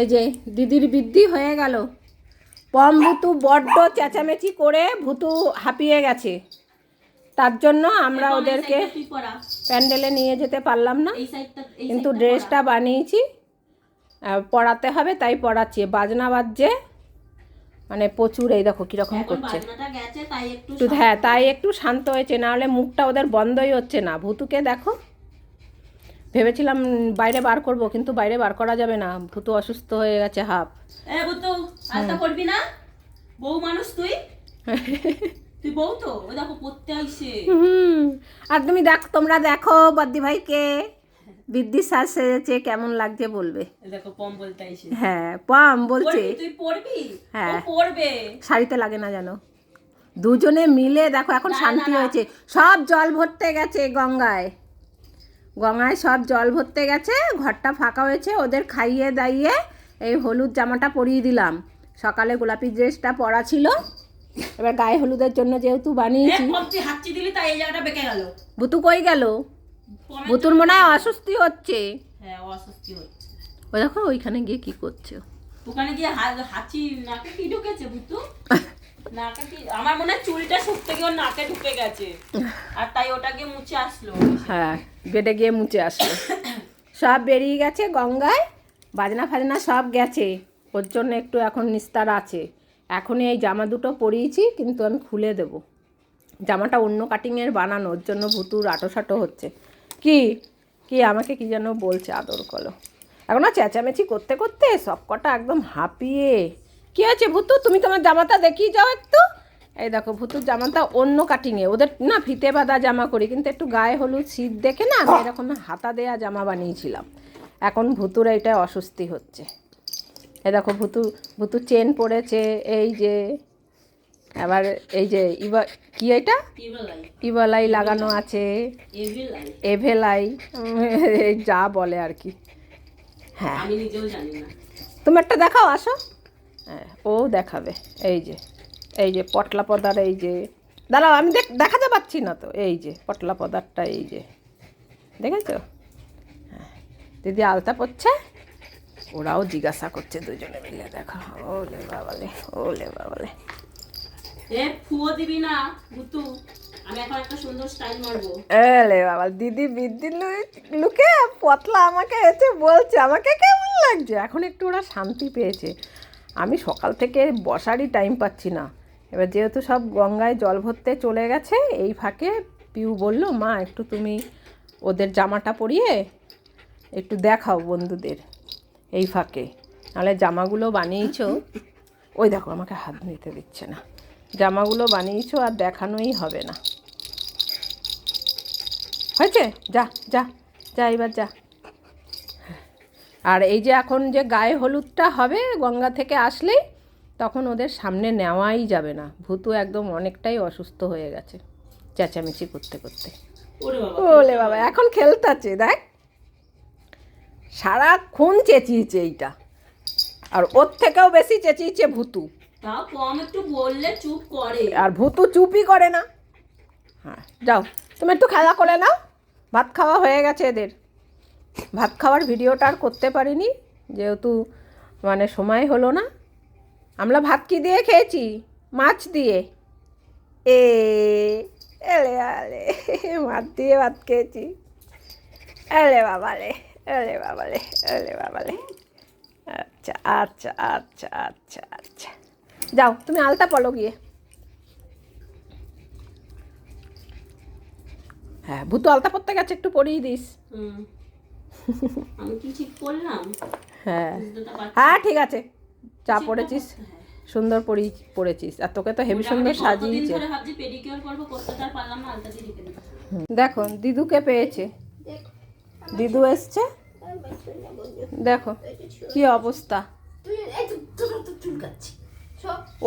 এই যে দিদির বৃদ্ধি হয়ে গেল। পম ভুতু বড্ড চেঁচামেচি করে ভুতু হাঁপিয়ে গেছে। তার জন্য আমরা ওদেরকে প্যান্ডেলে নিয়ে যেতে পারলাম না। কিন্তু ড্রেসটা বানিয়েছি। পড়াতে হবে তাই পড়াচ্ছি বাজনা বাজছে। মানে প্রচুর এই দেখো কীরকম করছে। হ্যাঁ তাই একটু শান্ত হয়েছে নাহলে মুখটা ওদের বন্ধই হচ্ছে না। ভুতুকে দেখো। ভেবেছিলাম বাইরে বার করব কিন্তু বাইরে বার করা যাবে না। ভুতু অসুস্থ হয়ে গেছে হাফ। এ বুতু আলতা পড়বি না? বউ মানুষ তুই? তুই বউ তো? ওই দেখো পড়তে আইসে হুম। আর তুমি দেখ তোমরা দেখো বদ্দি ভাইকে। বৃদ্ধি শ্বাস সেজেছে কেমন লাগছে বলবে। দেখো পম বলতে আইসে হ্যাঁ পাম বলছে। তুই? পড়বি? হ্যাঁ। পড়বে। শাড়িতে লাগে না জানো দুজনে মিলে দেখো এখন শান্তি। হয়েছে। সব জল ভরতে গেছে গঙ্গায়। গঙ্গায় সব জল ভরতে গেছে ঘরটা ফাঁকা হয়েছে ওদের খাইয়ে দাইয়ে এই হলুদ জামাটা পরিয়ে দিলাম। সকালে গোলাপি ড্রেসটা পরা ছিল। এবার গায়ে হলুদের জন্য যেহেতু বানিয়েছি। পম তুই হাঁচি দিলি তাই এই জায়গাটা বেঁকে গেল। ভুতু কই গেল? ভুতুর মনে হয় অস্বস্তি হচ্ছে। হ্যাঁ অস্বস্তি হচ্ছে। ওই দেখো ওইখানে গিয়ে কি করছে। ওখানে গিয়ে হাঁচি নাকে কি ঢুকেছে বুতু? আমার মনে হয় চুলটা শুকতে গিয়ে ওর নাকে ঢুকে গেছে। আর তাই ওটাকে মুছে আসলো। হ্যাঁ বেডে গিয়ে মুছে আসলো। সব বেরিয়ে গেছে গঙ্গায়, বাজনা ফাজনা সব গেছে। ওর জন্য একটু এখন নিস্তার আছে। এখনই এই জামা দুটো পরিয়েছি, কিন্তু আমি খুলে দেব। জামাটা অন্য কাটিংয়ের বানানো, ওর জন্য ভুতুর আটো সাটো হচ্ছে। কি? কি আমাকে কি যেন বলছে আদর কলো এখন চেঁচামেচি করতে করতে সব কটা একদম হাঁপিয়ে কি আছে ভুতু? তুমি তোমার জামাটা দেখিয়ে যাও একটু। এই দেখো ভুতুর জামাটা অন্য কাটিংয়ে ওদের না ফিতে বাঁধা জামা করি কিন্তু একটু গায়ে হলুদ শীত দেখে না আমি এরকম হাতা দেয়া জামা বানিয়েছিলাম। এখন ভুতুর এইটা অস্বস্তি হচ্ছে। এই দেখো ভুতু ভুতু চেন পড়েছে এই যে আবার এই যে ইবা কি এটা? ইবেলাই লাগানো আছে। এভেলাই। এই যা বলে আর কি। হ্যাঁ। তুমি একটা দেখাও আসো। ও দেখাবে এই যে এই যে পটলা পদার এই যে দাঁড়াও আমি দেখ দেখাতে পাচ্ছি না তো এই যে পটলা পদারটা এই যে দেখেছ? হ্যাঁ দিদি আলতা পড়ছে ওরাও জিজ্ঞাসা করছে দুজনে মিলে দেখো ওলে বাবালে ওলে বাবালে। এ ফুয়ো দিবি না বুতু আমি এখন একটা সুন্দর স্টাইল মারবো। এলে বাবা দিদি বৃদ্ধি লুকে পতলা আমাকে এসে বলছে আমাকে কেমন লাগছে? এখন একটু ওরা শান্তি পেয়েছে। আমি সকাল থেকে বসারই টাইম পাচ্ছি না। এবার যেহেতু সব গঙ্গায় জল ভরতে চলে গেছে, এই ফাঁকে পিউ বলল, মা, একটু তুমি ওদের জামাটা পরিয়ে একটু দেখাও বন্ধুদের এই ফাঁকে। নাহলে জামাগুলো বানিয়েছ ওই দেখো, আমাকে হাত নিতে দিচ্ছে না। জামাগুলো বানিয়েছো আর দেখানোই হবে না। হয়েছে? যা যা যা, এবার যা। আর এই যে এখন যে গায়ে হলুদটা হবে গঙ্গা থেকে আসলেই তখন ওদের সামনে নেওয়াই যাবে না। ভূতু একদম অনেকটাই অসুস্থ হয়ে গেছে চেঁচামেচি করতে করতে। ওলে বাবা এখন খেলতাছে দেখ। সারাক্ষণ চেঁচিয়েছে এইটা। আর ওর থেকেও বেশি চেঁচিয়েছে ভূতু। তাও কম একটু বললে চুপ করে। আর ভূতু চুপই করে না। হ্যাঁ যাও তুমি একটু খেলা করে নাও। ভাত খাওয়া হয়ে গেছে এদের। ভাত খাওয়ার ভিডিওটা আর করতে পারিনি, যেহেতু মানে সময় হলো না। আমরা ভাত কি দিয়ে খেয়েছি? মাছ দিয়ে। এ, এলে আলে, মাছ দিয়ে ভাত খেয়েছি। এলে বাবালে এলে বাবালে এলে বাবালে। আচ্ছা আচ্ছা আচ্ছা আচ্ছা আচ্ছা। যাও, তুমি আলতা পলো গিয়ে। হ্যাঁ ভূতু আলতা পড়তে গেছে, একটু পরিয়ে দিস। হুম। আমি কি ঠিক করলাম? হ্যাঁ। হ্যাঁ ঠিক আছে। ঠিকঠাক পড়েছিস সুন্দর পরি পড়েছিস। আর তোকে তো হেভি সুন্দর সাজিয়েছে। তো। দেখো দিদুকে পেয়েছে? দিদু এসছে? দেখো কি অবস্থা।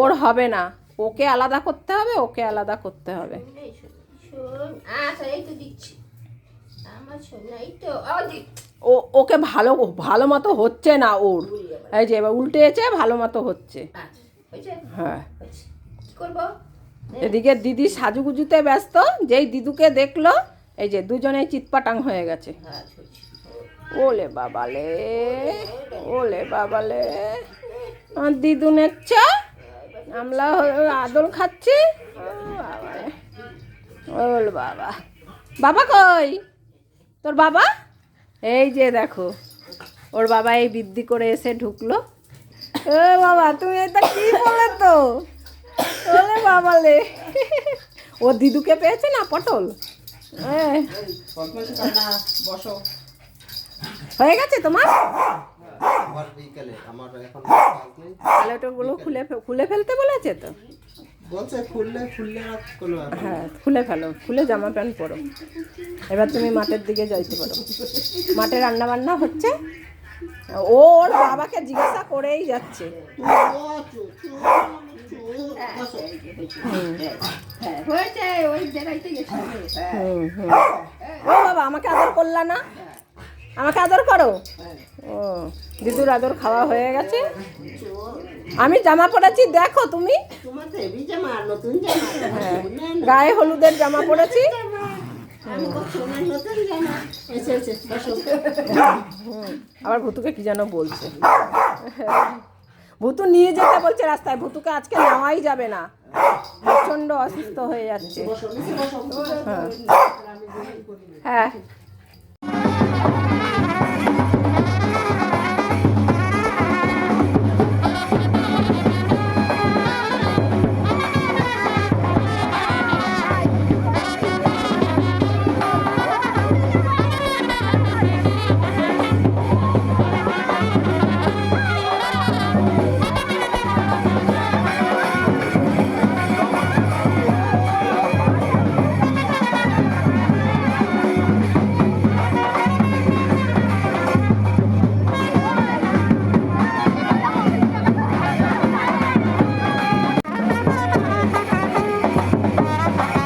ওর হবে না। ওকে আলাদা করতে হবে ওকে আলাদা করতে হবে। ও ওকে ভালো ভালো মতো হচ্ছে না ওর। এই যে এবার উল্টেছে ভালো মতো হচ্ছে। হ্যাঁ। এদিকে দিদি সাজুগুজুতে ব্যস্ত যেই দিদুকে দেখল এই যে দুজনেই চিৎপাটাং হয়ে গেছে। ওলে বাবালে ওলে বাবালে। আমার দিদুনের চা আমরা আদল খাচ্ছি। ওল বাবা। বাবা কই? তোর বাবা? এই যে দেখো ওর বাবা এই বৃদ্ধি করে এসে ঢুকলো। ও বাবা তুমি এটা কি বলে তো? ওলে বাবালে ও দিদুকে পেয়েছে না পটল? হয়ে গেছে তোমার? তাহলে ওগুলো খুলে খুলে ফেলতে বলেছে তো? বলছে হ্যাঁ খুলে ফেলো খুলে জামা প্যান্ট পরো। এবার তুমি মাঠের দিকে যাইতে পারো। মাঠে রান্না বান্না হচ্ছে? ও ওর বাবাকে জিজ্ঞাসা করেই যাচ্ছে। ও বাবা, আমাকে আদর করলা না? আমাকে আদর করো? ও, দিদুর আদর খাওয়া হয়ে গেছে? আমি জামা পরেছি দেখো তুমি। হ্যাঁ। গায়ে হলুদের জামা পরেছি আবার ভুতুকে কি যেন বলছে। ভুতু নিয়ে যেতে বলছে রাস্তায় ভুতুকে আজকে নেওয়াই যাবে না। প্রচণ্ড অসুস্থ হয়ে যাচ্ছে। হ্যাঁ। হ্যাঁ কত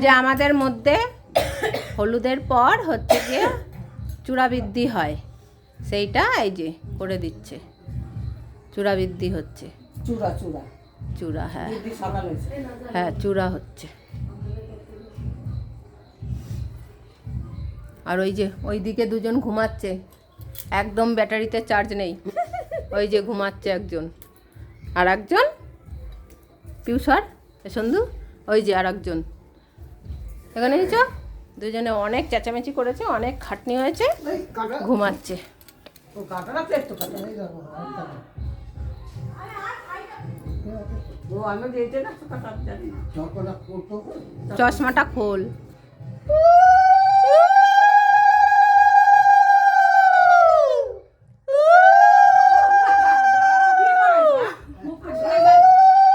যে আমাদের মধ্যে হলুদের পর হচ্ছে গিয়ে চূড়াবৃদ্ধি হয়। সেইটা এই যে করে দিচ্ছে। চূড়াবৃদ্ধি হচ্ছে। চূড়া চূড়া। চূড়া হ্যাঁ। হ্যাঁ চূড়া হচ্ছে। আর ওই যে ওই দিকে দুজন ঘুমাচ্ছে। একদম ব্যাটারিতে চার্জ নেই। ওই যে ঘুমাচ্ছে একজন। আর একজন পিউসার এ সন্ধু ওই যে আর একজন এখানে নিচ দুজনে অনেক চেঁচামেচি করেছে অনেক খাটনি হয়েছে ঘুমাচ্ছে। চশমাটা খোল।